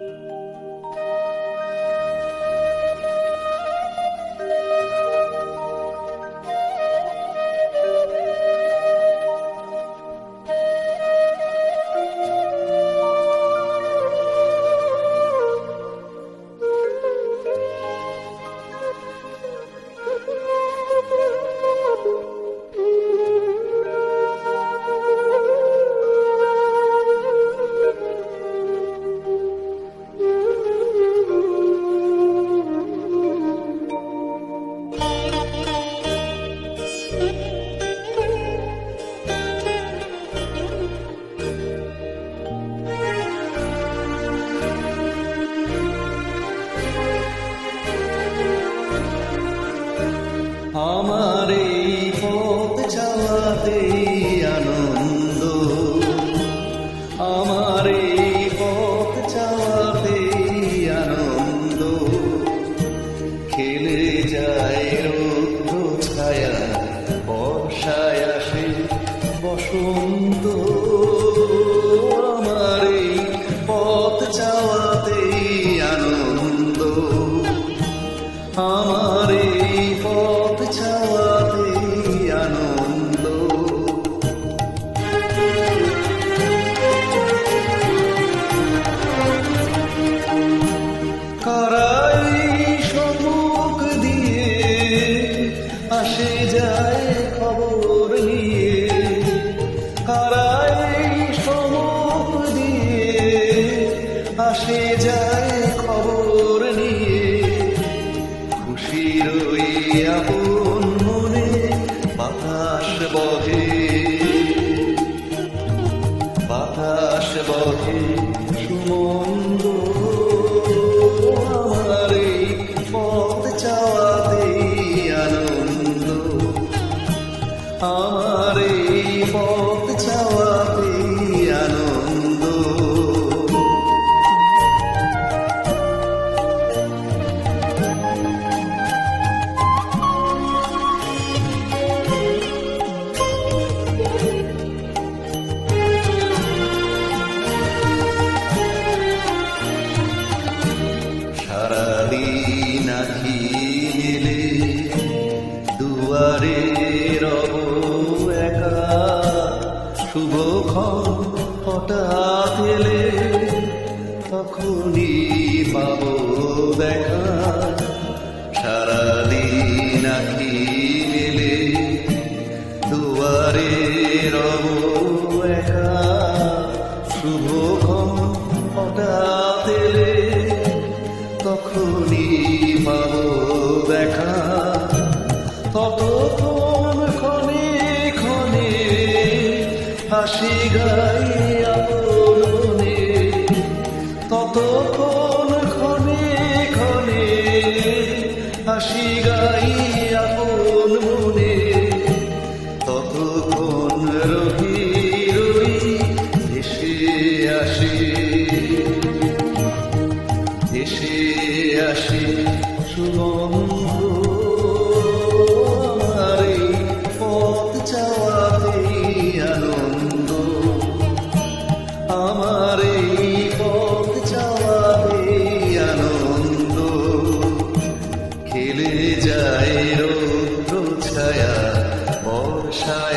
আমার আমার এই পথ ছাওয়াতে আনন্দ। কারাই সম্মুখ দিয়ে আসে যায় খবর নিয়ে। কারাই সম্মুখ দিয়ে আসে যায় বহে বাতাস বহে সুমন্দ আমার এই পথ চাওয়াতে আনন্দ। আমার এই আখি দুয়ারে রব একা শুভক্ষণ হঠাৎ এলে তখনই পাব দেখা। সারাদিন আখি মেলে দুয়ারে রব একা শুভক্ষণ গাই আপন ততক্ষণ রহি ভেসে আসে Krishna.